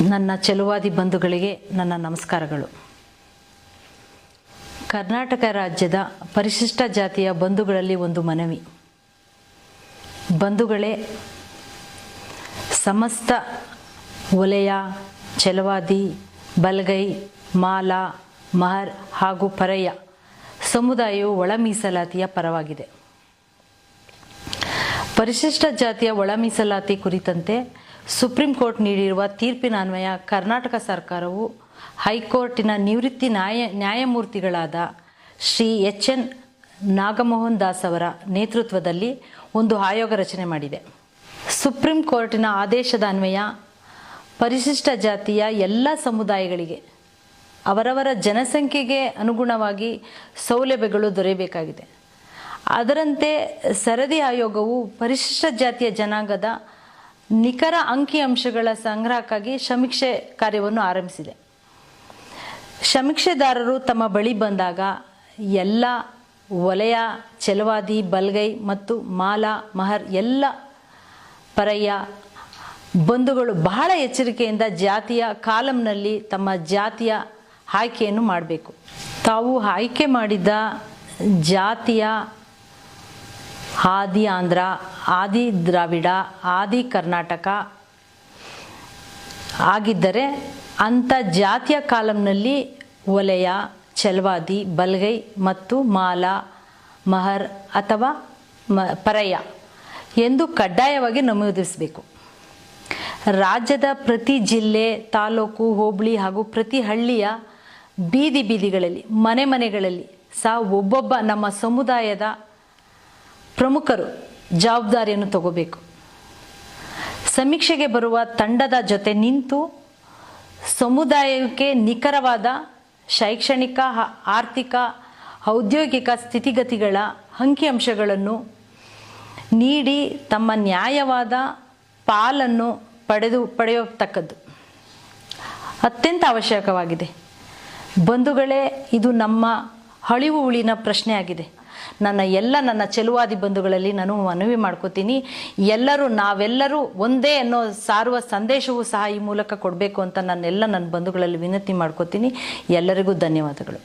ನನ್ನ ಚೆಲುವಾದಿ ಬಂಧುಗಳಿಗೆ ನನ್ನ ನಮಸ್ಕಾರಗಳು. ಕರ್ನಾಟಕ ರಾಜ್ಯದ ಪರಿಶಿಷ್ಟ ಜಾತಿಯ ಬಂಧುಗಳಲ್ಲಿ ಒಂದು ಮನವಿ. ಬಂಧುಗಳೇ, ಸಮಸ್ತ ಒಲೆಯ, ಚೆಲುವಾದಿ, ಬಲಗೈ, ಮಾಲ, ಮಹರ್ ಹಾಗೂ ಪರಯ್ಯ ಸಮುದಾಯವು ಒಳ ಮೀಸಲಾತಿಯ ಪರವಾಗಿದೆ. ಪರಿಶಿಷ್ಟ ಜಾತಿಯ ಒಳ ಮೀಸಲಾತಿ ಕುರಿತಂತೆ ಸುಪ್ರೀಂ ಕೋರ್ಟ್ ನೀಡಿರುವ ತೀರ್ಪಿನ ಅನ್ವಯ ಕರ್ನಾಟಕ ಸರ್ಕಾರವು ಹೈಕೋರ್ಟಿನ ನಿವೃತ್ತಿ ನ್ಯಾಯ, ನ್ಯಾಯಮೂರ್ತಿಗಳಾದ ಶ್ರೀ ಎಚ್ ಎನ್ ನಾಗಮೋಹನ್ ದಾಸ್ ಅವರ ನೇತೃತ್ವದಲ್ಲಿ ಒಂದು ಆಯೋಗ ರಚನೆ ಮಾಡಿದೆ. ಸುಪ್ರೀಂ ಕೋರ್ಟಿನ ಆದೇಶದ ಅನ್ವಯ ಪರಿಶಿಷ್ಟ ಜಾತಿಯ ಎಲ್ಲ ಸಮುದಾಯಗಳಿಗೆ ಅವರವರ ಜನಸಂಖ್ಯೆಗೆ ಅನುಗುಣವಾಗಿ ಸೌಲಭ್ಯಗಳು ದೊರೆಯಬೇಕಾಗಿದೆ. ಅದರಂತೆ ಸರದಿ ಆಯೋಗವು ಪರಿಶಿಷ್ಟ ಜಾತಿಯ ಜನಾಂಗದ ನಿಖರ ಅಂಕಿಅಂಶಗಳ ಸಂಗ್ರಹಕ್ಕಾಗಿ ಸಮೀಕ್ಷೆ ಕಾರ್ಯವನ್ನು ಆರಂಭಿಸಿದೆ. ಸಮೀಕ್ಷೆದಾರರು ತಮ್ಮ ಬಳಿ ಬಂದಾಗ ಎಲ್ಲ ವಲಯ ಚೆಲವಾದಿ, ಬಲ್ಗೈ ಮತ್ತು ಮಾಲಾ, ಮಹರ್ ಎಲ್ಲ ಪರಯ್ಯ ಬಂಧುಗಳು ಬಹಳ ಎಚ್ಚರಿಕೆಯಿಂದ ಜಾತಿಯ ಕಾಲಂನಲ್ಲಿ ತಮ್ಮ ಜಾತಿಯ ಆಯ್ಕೆಯನ್ನು ಮಾಡಬೇಕು. ತಾವು ಆಯ್ಕೆ ಮಾಡಿದ ಜಾತಿಯ ಆದಿ ಆಂಧ್ರ, ಆದಿ ದ್ರಾವಿಡ, ಆದಿ ಕರ್ನಾಟಕ ಆಗಿದ್ದರೆ ಅಂಥ ಜಾತಿಯ ಕಾಲಂನಲ್ಲಿ ಒಲೆಯ ಚಲ್ವಾದಿ ಬಲ್ಗೈ ಮತ್ತು ಮಾಲ, ಮಹರ್ ಅಥವಾ ಮ ಪರಯ ಎಂದು ಕಡ್ಡಾಯವಾಗಿ ನಮೂದಿಸಬೇಕು. ರಾಜ್ಯದ ಪ್ರತಿ ಜಿಲ್ಲೆ, ತಾಲೂಕು, ಹೋಬಳಿ ಹಾಗೂ ಪ್ರತಿ ಹಳ್ಳಿಯ ಬೀದಿ ಬೀದಿಗಳಲ್ಲಿ, ಮನೆ ಮನೆಗಳಲ್ಲಿ ಸಹ ಒಬ್ಬೊಬ್ಬ ನಮ್ಮ ಸಮುದಾಯದ ಪ್ರಮುಖರು ಜವಾಬ್ದಾರಿಯನ್ನು ತಗೋಬೇಕು. ಸಮೀಕ್ಷೆಗೆ ಬರುವ ತಂಡದ ಜೊತೆ ನಿಂತು ಸಮುದಾಯಕ್ಕೆ ನಿಖರವಾದ ಶೈಕ್ಷಣಿಕ ಆರ್ಥಿಕ, ಔದ್ಯೋಗಿಕ ಸ್ಥಿತಿಗತಿಗಳ ಅಂಕಿಅಂಶಗಳನ್ನು ನೀಡಿ ತಮ್ಮ ನ್ಯಾಯವಾದ ಪಾಲನ್ನು ಪಡೆದು, ಪಡೆಯತಕ್ಕದ್ದು ಅತ್ಯಂತ ಅವಶ್ಯಕವಾಗಿದೆ. ಬಂಧುಗಳೇ, ಇದು ನಮ್ಮ ಅಳಿವು ಉಳಿನ ಪ್ರಶ್ನೆ ಆಗಿದೆ ನನ್ನ ಎಲ್ಲ ನನ್ನ ಚೆಲುವಾದಿ ಬಂಧುಗಳಲ್ಲಿ ನಾನು ಮನವಿ ಮಾಡ್ಕೋತೀನಿ. ಎಲ್ಲರೂ ನಾವೆಲ್ಲರೂ ಒಂದೇ ಅನ್ನೋ ಸಾರುವ ಸಂದೇಶವೂ ಸಹ ಈ ಮೂಲಕ ಕೊಡಬೇಕು ಅಂತ ನಾನೆಲ್ಲ ನನ್ನ ಬಂಧುಗಳಲ್ಲಿ ವಿನಂತಿ ಮಾಡ್ಕೋತೀನಿ. ಎಲ್ಲರಿಗೂ ಧನ್ಯವಾದಗಳು.